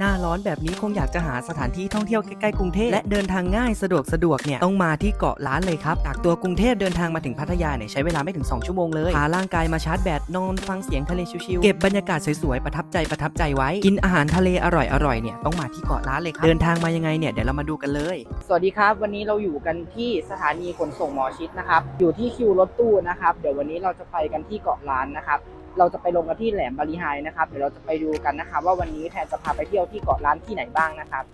หน้าร้อนแบบนี้คงอยากจะหาสถานที่ท่องเที่ยวใกล้ๆกรุงเทพและเดินทางง่ายสะดวกสะดวกเนี่ยต้องมาที่เกาะล้านเลยครับจากตัวกรุงเทพเดินทางมาถึงพัทยาเนี่ยใช้เวลาไม่ถึง 2 ชั่วโมงเลยพาร่างกายมาชาร์จแบตนอนฟังเสียงทะเลชิวๆเก็บบรรยากาศสวยๆประทับใจประทับใจไว้ กินอาหารทะเลอร่อยๆเนี่ยต้องมาที่เกาะล้านเลยครับเดินทางมายังไงเนี่ยเดี๋ยวเรามาดูกันเลย สวัสดีครับ วันนี้เราอยู่กันที่สถานีขนส่งหมอชิดนะครับอยู่ที่คิวรถตู้นะครับเดี๋ยววันนี้เราจะไปกันที่เกาะล้านนะครับ เราจะไปลงกันที่แหลมบาลีไฮนะครับเดี๋ยวเราจะไปดูกันนะครับว่าวันนี้แทนจะพาไปเที่ยวที่เกาะล้านที่ไหนบ้างนะครับ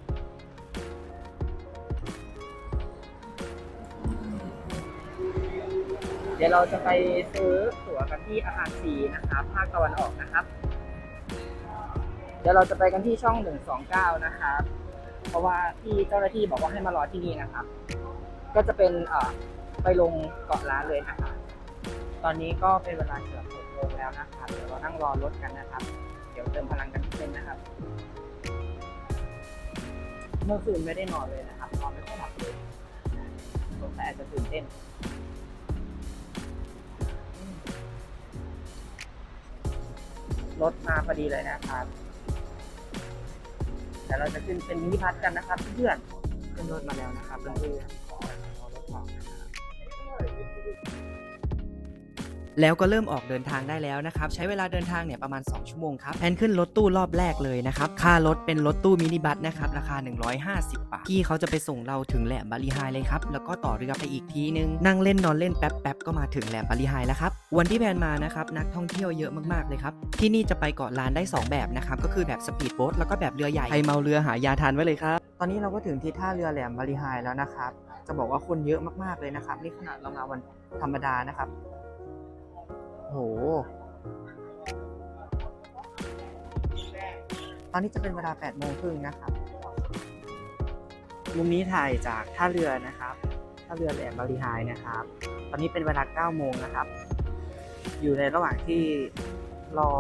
เดี๋ยวเราจะไปซื้อตั๋วกันที่อาคารสีนะครับภาคตะวันออกนะครับ เดี๋ยวเราจะไปกันที่ช่อง 129 นะครับ เพราะว่าที่เจ้าหน้าที่บอกว่าให้มารอที่นี่นะครับ ก็จะเป็นไปลงเกาะล้านเลยนะครับตอนนี้ก็เป็นเวลาเกือบ งแล้วนะครับ เดี๋ยวเรานั่งรอรถกันนะครับ เดี๋ยวเติมพลังกันนิดนึงนะครับ เมื่อคืนไม่ได้นอนเลยนะครับ นอนไม่ค่อยหลับเลยสงสัยอาจจะตื่นเต้นรถมาพอดีเลยนะครับเดี๋ยวเราจะขึ้นเป็นมินิพัทกันนะครับเพื่อนขึ้นรถมาแล้วนะครับเพื่อนๆรอรถออกนะครับ แล้วก็เริ่มออกเดินทางได้แล้วนะครับ ใช้เวลาเดินทางเนี่ยประมาณ 2 ชั่วโมงครับแอนขึ้นรถตู้รอบแรกเลยนะครับ ค่ารถเป็นรถตู้มินิบัสนะครับ ราคา 150 บาท พี่เขาจะไปส่งเราถึงแหลมบาลีไฮเลยครับ แล้วก็ต่อเรือไปอีกทีนึง นั่งเล่นนอนเล่นแป๊บแป๊บก็มาถึงแหลมบาลีไฮแล้วครับ วันที่แพนมานะครับ นักท่องเที่ยวเยอะมากๆเลยครับ ที่นี่จะไปเกาะล้านได้ 2 แบบนะครับ ก็คือแบบสปีดโบ๊ทแล้วก็แบบเรือใหญ่ใครเมาเรือหายาทานไว้เลยครับ ตอนนี้เราก็ถึงที่ท่าเรือแหลมบาลีไฮแล้วนะครับ จะบอกว่าคนเยอะมากๆเลยนะครับ นี่ขนาดเรามาวันธรรมดานะครับ โห ตอนนี้จะเป็นเวลา8โมงครึ่งนะครับ มุมนี้ถ่ายจากท่าเรือนะครับ ท่าเรือแหลมบาลีไฮนะครับ ตอนนี้เป็นเวลา9โมงนะครับ อยู่ในระหว่างที่รอ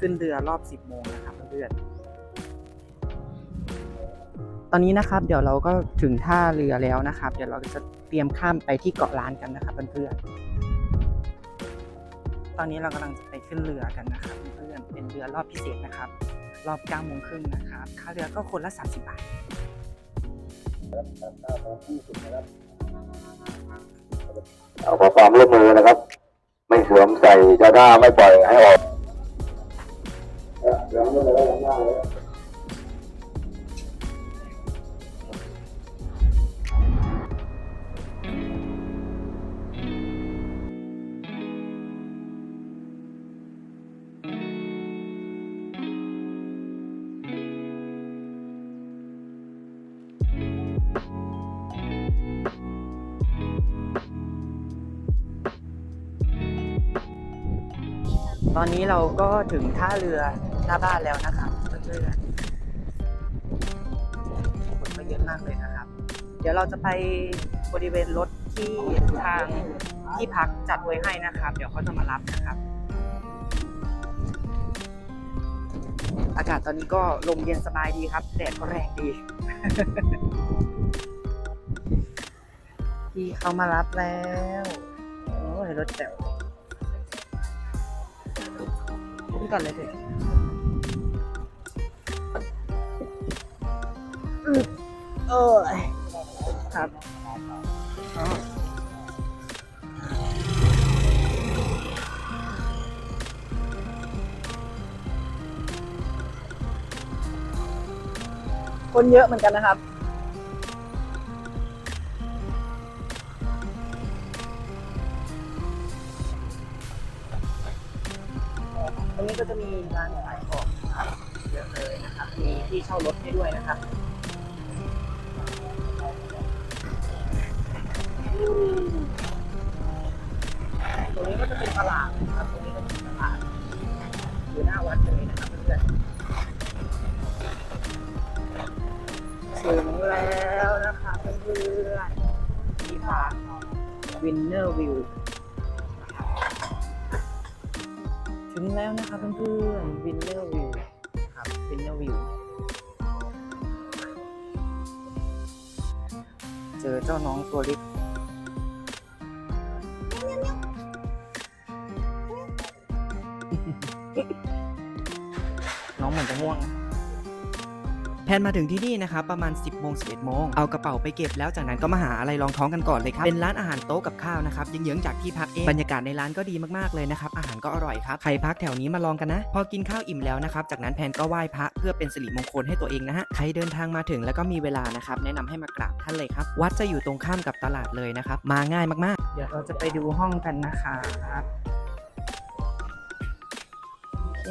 ขึ้นเรือรอบ 10 โมงนะครับเพื่อนๆตอนนี้นะครับ เดี๋ยวเราก็ถึงท่าเรือแล้วนะครับ เดี๋ยวเราจะเตรียมข้ามไปที่เกาะล้านกันนะครับเพื่อนๆ ตอนนี้เรากำลังจะไปขึ้นเรือกันนะครับเพื่อนๆเป็นเรือรอบพิเศษนะครับ รอบ9โมงครึ่งนะครับค่าเรือก็คนละ 30 บาทเอาขอความร่วมมือนะครับ ไม่สวมใส่เจ้าหน้าไม่ปล่อยให้ออก ตอนนี้เราก็ถึงท่าเรือหน้าบ้านแล้วนะครับเพื่อนๆคนก็เยอะมากเลยนะครับ เดี๋ยวเราจะไปบริเวณรถที่ทางที่พักจัดไว้ให้นะครับ เดี๋ยวเขาจะมารับนะครับ อากาศตอนนี้ก็ลมเย็นสบายดีครับแดดก็แรงดี ที่เขามารับแล้วโอ้ยรถแจ๋ว นก่อนเลยเถอะอืมเออครับอ๋อคนเยอะเหมือนกันนะครับ รงนี้ก็จะมีร้านขายของนะครับเยอะเลยนะครับ มีที่เช่ารถให้ด้วยนะครับตรงนี้ก็จะเป็นตลาดนะครับ ตรงนี้ก็เป็นตลาดอยู่หน้าวัดเลยนะครับเพื่อนถึงแล้วนะครับเพื่อนๆที่พักวินเนอร์วิว แล้วนะครับเพื่อนๆวินเนอร์วิวครับวินเนอร์วิวเจอเจ้าน้องตัวเล็กน้องเหมือนจะง่วงนะ แพนมาถึงที่นี่นะครับประมาณ 10โมง11โมงเอากระเป๋าไปเก็บแล้วจากนั้นก็มาหาอะไรรองท้องกันก่อนเลยครับเป็นร้านอาหารโต๊ะกับข้าวนะครับเยื้องๆจากที่พักเองบรรยากาศในร้านก็ดีมากๆเลยนะครับอาหารก็อร่อยครับใครพักแถวนี้มาลองกันนะ พอกินข้าวอิ่มแล้วนะครับจากนั้นแพนก็ไหว้พระเพื่อเป็นสิริมงคลให้ตัวเองนะฮะใครเดินทางมาถึงแล้วก็มีเวลานะครับแนะนำให้มากราบท่านเลยครับวัดจะอยู่ตรงข้ามกับตลาดเลยนะครับมาง่ายมากๆ เดี๋ยวเราจะไปดูห้องกันนะครับเค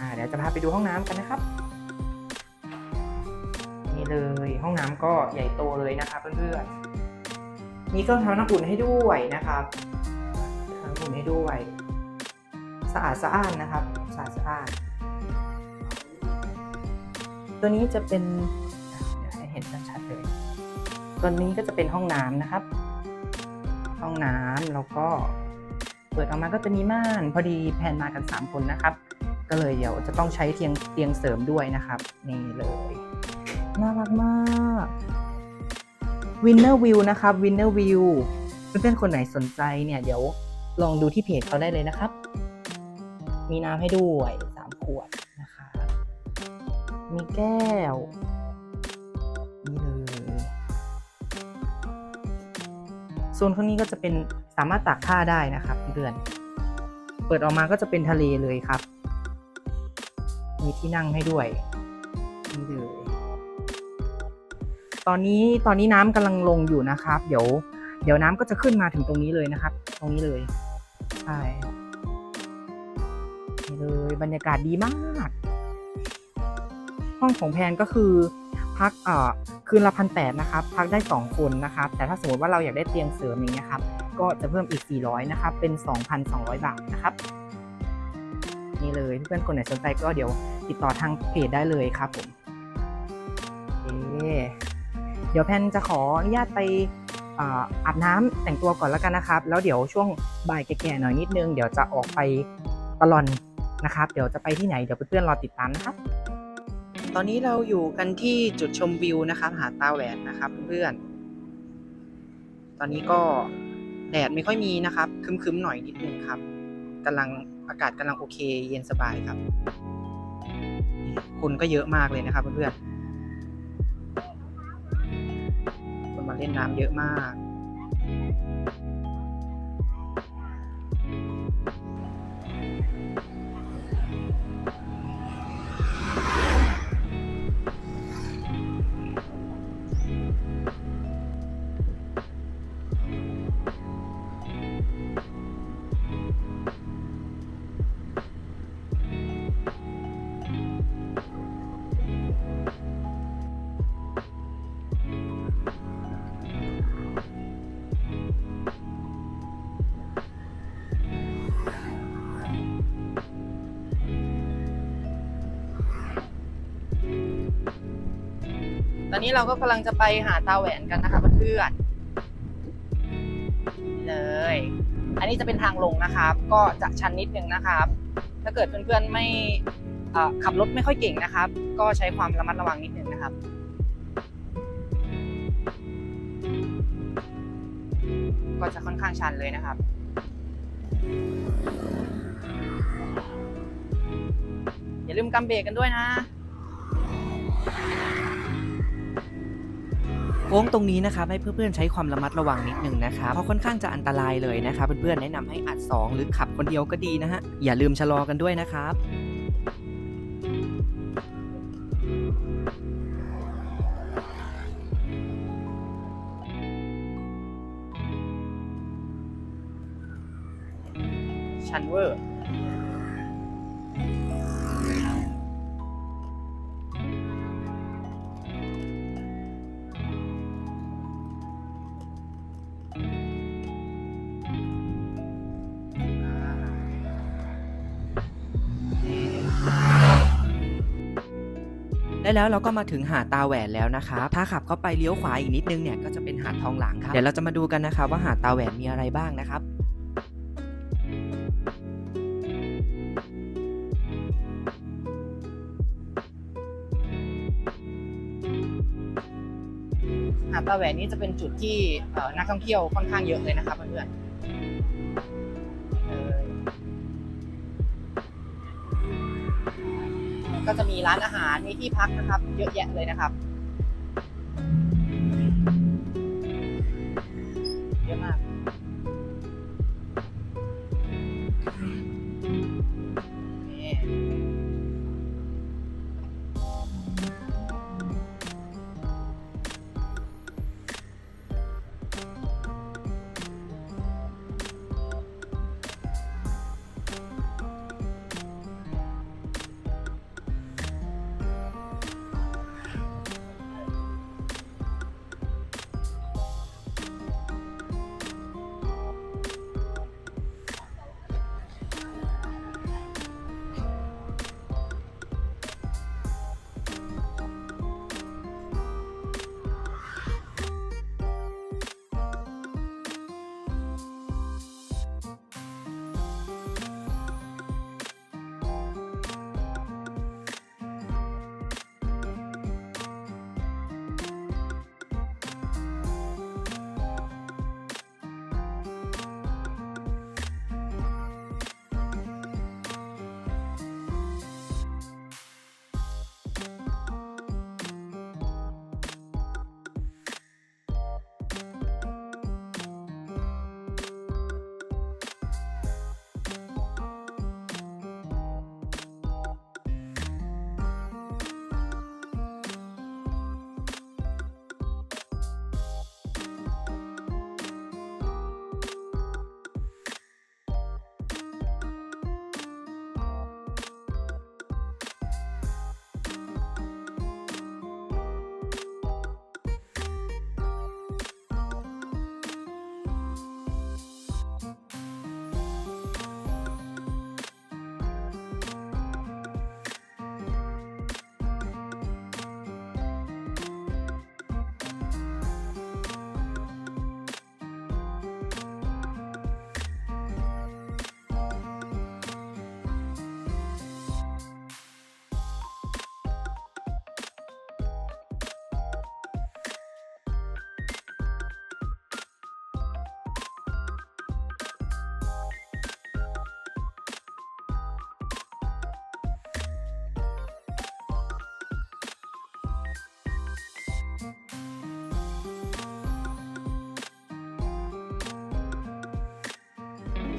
อ่าเดี๋ยวจะพาไปดูห้องน้ำกันนะครับ นี่เลย ห้องน้ำก็ใหญ่โตเลยนะครับเพื่อนๆมีเครื่องทำน้ำอุ่นให้ด้วยนะครับทำน้ำอุ่นให้ด้วยสะอาดสะอ้านนะครับสะอาดสะอ้านตัวนี้จะเป็นเดี๋ยวให้เห็นชัดๆเลยตัวนี้ก็จะเป็นห้องน้ำนะครับ ห้องน้ำแล้วก็เปิดออกมาก็จะมีม่าน พอดีแพนมากัน 3 คนนะครับ ก็เลยเดี๋ยวจะต้องใช้เตียงเตียงเสริมด้วยนะครับ นี่เลย น่ารักมาก Winner View นะครับ Winner View เพื่อนๆคนไหนสนใจเนี่ยเดี๋ยวลองดูที่เพจเขาได้เลยนะครับ มีน้ำให้ด้วย3ขวดนะครับมีแก้วนี่เลยโซนข้างนี้ก็จะเป็นสามารถตากผ้าได้นะครับเพื่อนเปิดออกมาก็จะเป็นทะเลเลยครับ มีที่นั่งให้ด้วยนี่เลย ตอนนี้ตอนนี้น้ำกำลังลงอยู่นะครับ เดี๋ยว เดี๋ยวน้ำก็จะขึ้นมาถึงตรงนี้เลยนะครับ ตรงนี้เลยใช่เลยบรรยากาศดีมาก ห้องของแพนก็คือพักเอ่อคืนละพันแปดนะครับ พักได้ 2 คนนะครับ แต่ถ้าสมมติว่าเราอยากได้เตียงเสริมอย่างเงี้ยครับ ก็จะเพิ่มอีก 400 นะครับ เป็น 2,200 บาทนะครับ นี่เลยเพื่อนคนไหนสนใจก็เดี๋ยวติดต่อทางเพจได้เลยครับผมโอ เดี๋ยวแพนจะขออนุญาตไปอาบน้ำแต่งตัวก่อนแล้วกันนะครับ แล้วเดี๋ยวช่วงบ่ายแก่ๆหน่อยนิดนึง เดี๋ยวจะออกไปตลอนนะครับ เดี๋ยวจะไปที่ไหนเดี๋ยวเพื่อนๆรอติดตามนะครับ ตอนนี้เราอยู่กันที่จุดชมวิวนะครับหาดตาแหวนนะครับเพื่อนๆตอนนี้ก็แดดไม่ค่อยมีนะครับคึมๆหน่อยนิดนึงครับกำลังอากาศกำลังโอเค เย็นสบายครับ คนก็เยอะมากเลยนะครับเพื่อนๆ เล่นน้ำเยอะมาก ตอนนี้เราก็กำลังจะไปหาตาแหวนกันนะคะเพื่อนๆเลย อันนี้จะเป็นทางลงนะครับ ก็จะชันนิดนึงนะครับ ถ้าเกิดเพื่อนๆไม่ขับรถไม่ค่อยเก่งนะครับ ก็ใช้ความระมัดระวังนิดนึงนะครับก็จะค่อนข้างชันเลยนะครับ อย่าลืมกำเบรกกันด้วยนะ โค้งตรงนี้นะครับให้เพื่อนๆใช้ความระมัดระวังนิดนึงนะครับเพราะค่อนข้างจะอันตรายเลยนะครับเพื่อนๆแนะนำให้อัด 2 หรือขับคนเดียวก็ดีนะฮะอย่าลืมชะลอกันด้วยนะครับชันเวอร์ ได้แล้วเราก็มาถึงหาดตาแหวนแล้วนะครับถ้าขับเข้าไปเลี้ยวขวาอีกนิดนึงเนี่ยก็จะเป็นหาดทองหลางครับเดี๋ยวเราจะมาดูกันนะครับว่าหาดตาแหวนมีอะไรบ้างนะครับหาดตาแหวนนี่จะเป็นจุดที่นักท่องเที่ยวค่อนข้างเยอะเลยนะครับเพื่อนๆ ก็จะมีร้านอาหารมีที่พักนะครับ เยอะแยะเลยนะครับ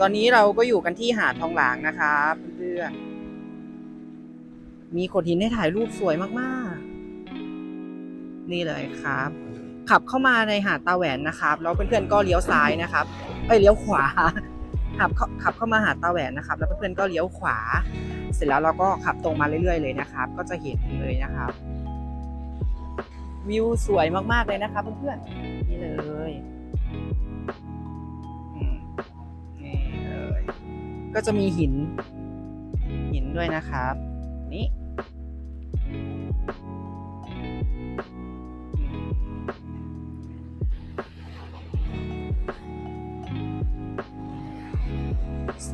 ตอนนี้เราก็อยู่กันที่หาดทองหลางนะครับเพื่อนๆมีโขดหินให้ถ่ายรูปสวยมากๆ นี่เลยครับ ขับเข้ามาในหาดตาแหวนนะครับแล้วเพื่อนๆก็เลี้ยวซ้ายนะครับเอ้ยเลี้ยวขวาขับขับเข้ามาหาดตาแหวนนะครับ แล้วเพื่อนๆก็เลี้ยวขวา เสร็จแล้วเราก็ขับตรงมาเรื่อยๆเลยนะครับ ก็จะเห็นเลยนะครับ วิวสวยมากๆเลยนะครับเพื่อนๆนี่เลย ก็จะมีหิน หินด้วยนะครับ นี่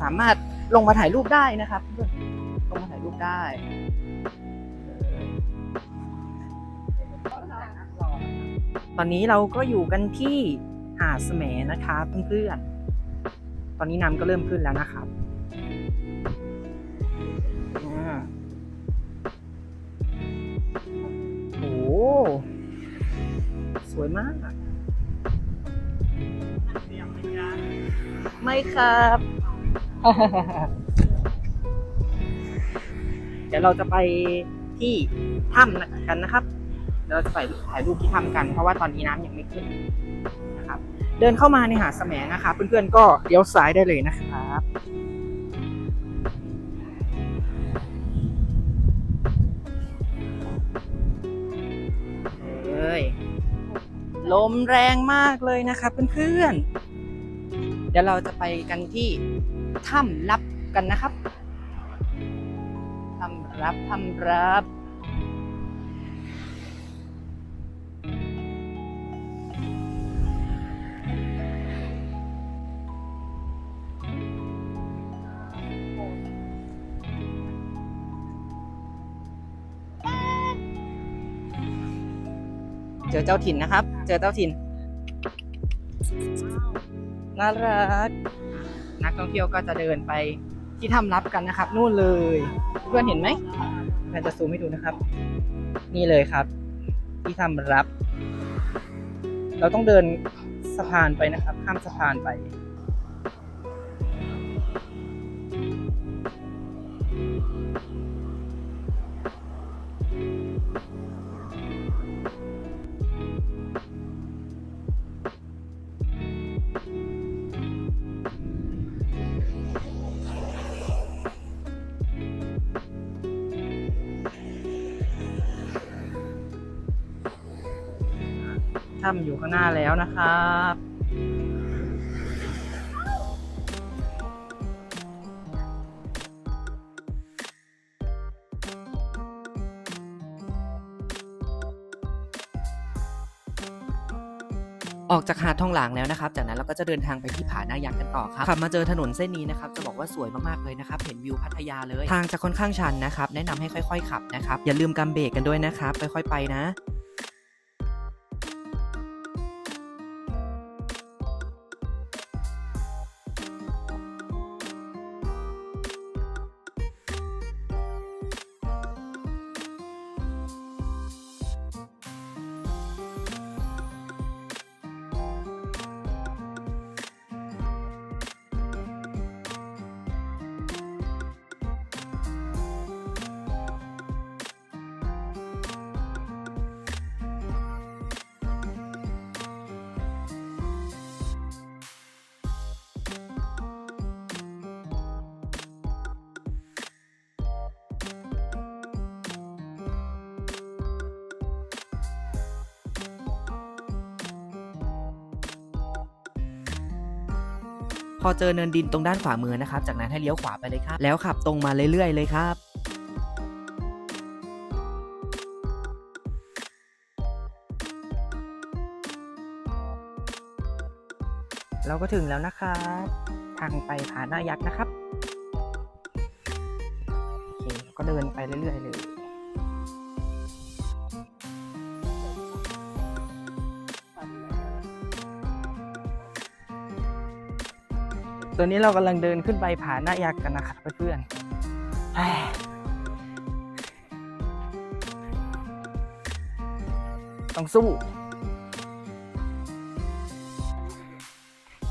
สามารถลงมาถ่ายรูปได้นะครับลงมาถ่ายรูปได้ตอนนี้เราก็อยู่กันที่หาดแสมนะครับเพื่อนๆตอนนี้น้ำก็เริ่มขึ้นแล้วนะครับ วยมาก ไม่ครับ เดี๋ยวเราจะไปที่ถ้ำกันนะครับ เราจะไปถ่ายรูปที่ถ้ำกัน เพราะว่าตอนนี้น้ำยังไม่ขึ้นนะครับ เดินเข้ามาในหาดแสมนะครับเพื่อนๆก็เลี้ยวซ้ายได้เลยนะครับ ลมแรงมากเลยนะคะเพื่อนๆ เดี๋ยวเราจะไปกันที่ถ้ำลับกันนะครับถ้ำรับถ้ำรับ อเจ้าถิ่นนะครับ เจอเจ้าถิ่น น่ารัก นักท่องเที่ยวก็จะเดินไปที่ถ้ำลับกันนะครับ นู่นเลย เพื่อนเห็นไหมแพนจะซูมให้ดูนะครับ นี่เลยครับ ที่ทำรับ เราต้องเดินสะพานไปนะครับ ข้ามสะพานไป ถ้ำอยู่ข้างหน้าแล้วนะครับออกจากหาดทองหลางแล้วนะครับ จากนั้นเราก็จะเดินทางไปที่ผาหน้ายักษ์กันต่อครับ ขับมาเจอถนนเส้นนี้นะครับ จะบอกว่าสวยมากๆเลยนะครับ เห็นวิวพัทยาเลย ทางจะค่อนข้างชันนะครับ แนะนำให้ค่อย ๆ ขับนะครับ อย่าลืมกำเบรกกันด้วยนะครับ ค่อยๆไปนะ พอเจอเนินดินตรงด้านขวามือนะครับ จากนั้นให้เลี้ยวขวาไปเลยครับ แล้วขับตรงมาเรื่อยๆ เลยครับเราก็ถึงแล้วนะครับทางไปผาหน้ายักษ์นะครับ โอเค ก็เดินไปเรื่อยๆเลย ตอนนี้เรากำลังเดินขึ้นไปผาหน้ายักษ์กันนะครับเพื่อนๆต้องสู้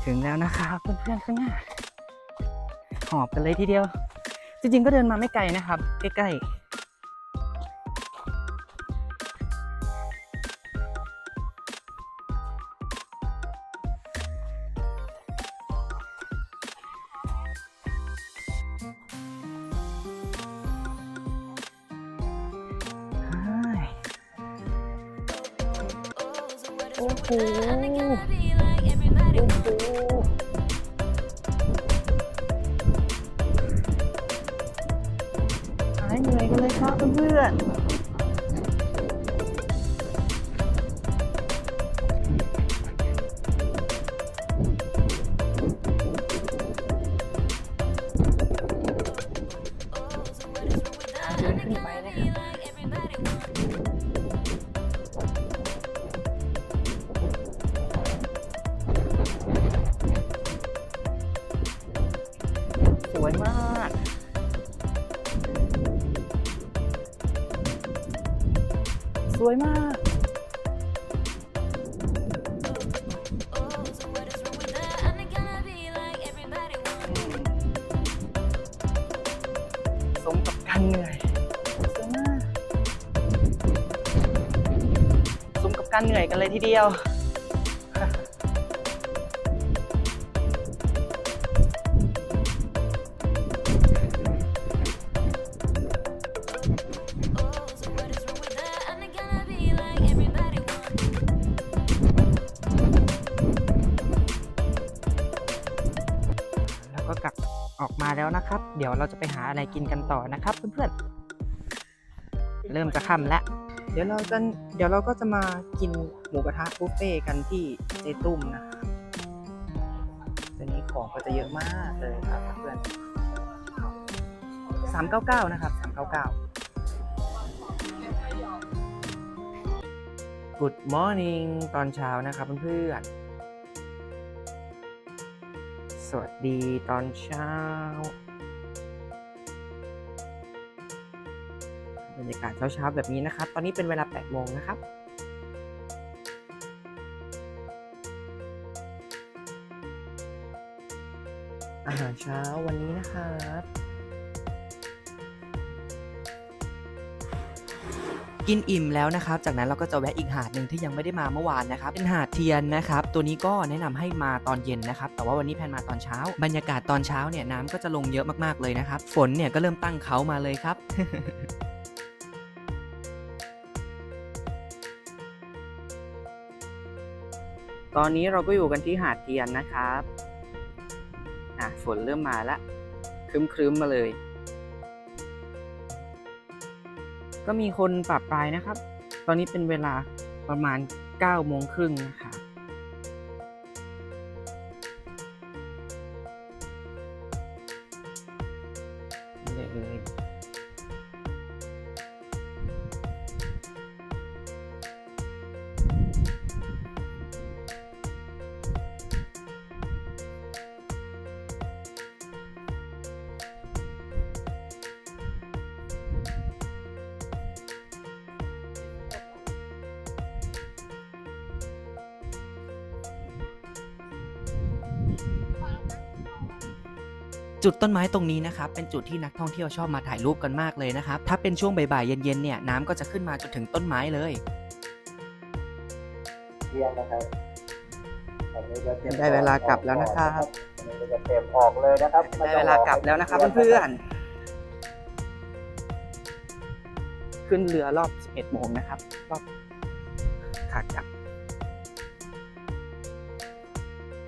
ถึงแล้วนะครับเพื่อนๆข้างหน้า หอบกันเลยทีเดียว จริงๆก็เดินมาไม่ไกลนะครับ ใกล้ๆ โอ้โหโอ้โหหายเหนื่อยกันเลยครับเพื่อน วยมากสมกับการเหนื่อยสวยมากสมกับการเหนื่อยกันเลยทีเดียวแล้ว แล้วนะครับ เดี๋ยวเราจะไปหาอะไรกินกันต่อนะครับ เพื่อนๆ เริ่มจะค่ำแล้ว เดี๋ยวเราจะเดี๋ยวเราก็จะมากินหมูกระทะบุฟเฟ่ต์กันที่เจตุ้มนะครับตัวนี้ของก็จะเยอะมากเลยครับเพื่อนสามเก้าเก้านะครับสามเก้าเก้า Good morning ตอนเช้านะครับเพื่อนๆ สวัสดีตอนเช้านรยากาศเช้าๆแบบนี้นะครับ ตอนนี้เป็นเวลา 8 โมงนะครับอาหารเช้าวันนี้นะครับ กินอิ่มแล้วนะครับ จากนั้นเราก็จะแวะอีกหาดหนึ่งที่ยังไม่ได้มาเมื่อวานนะครับ เป็นหาดเทียนนะครับ ตัวนี้ก็แนะนำให้มาตอนเย็นนะครับ แต่ว่าวันนี้แพนมาตอนเช้า บรรยากาศตอนเช้าเนี่ยน้ำก็จะลงเยอะมากๆเลยนะครับ ฝนเนี่ยก็เริ่มตั้งเขามาเลยครับตอนนี้เราก็อยู่กันที่หาดเทียนนะครับ อะฝนเริ่มมาละครึ้มๆมาเลย ก็มีคนปรับปลายนะครับ ตอนนี้เป็นเวลาประมาณ9โมงครึ่งนะครับ จุดต้นไม้ตรงนี้นะครับเป็นจุดที่นักท่องเที่ยวชอบมาถ่ายรูปกันมากเลยนะครับถ้าเป็นช่วงบ่ายๆเย็นๆเนี่ยน้ำก็จะขึ้นมาจนถึงต้นไม้เลยเที่ยงนะครับอันนี้ก็ตรียมได้เวลากลับแล้วนะครับอันนี้ก็จะเตรียมออกเลยนะครับได้เวลากลับแล้วนะครับเพื่อนๆขึ้นเรือรอบ 11โมงนะครับ รอบขากลับ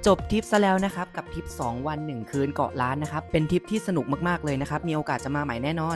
จบทริปซะแล้วนะครับ กับทริป 2 วัน 1 คืนเกาะล้านนะครับ เป็นทริปที่สนุกมาก ๆ เลยนะครับ มีโอกาสจะมาใหม่แน่นอน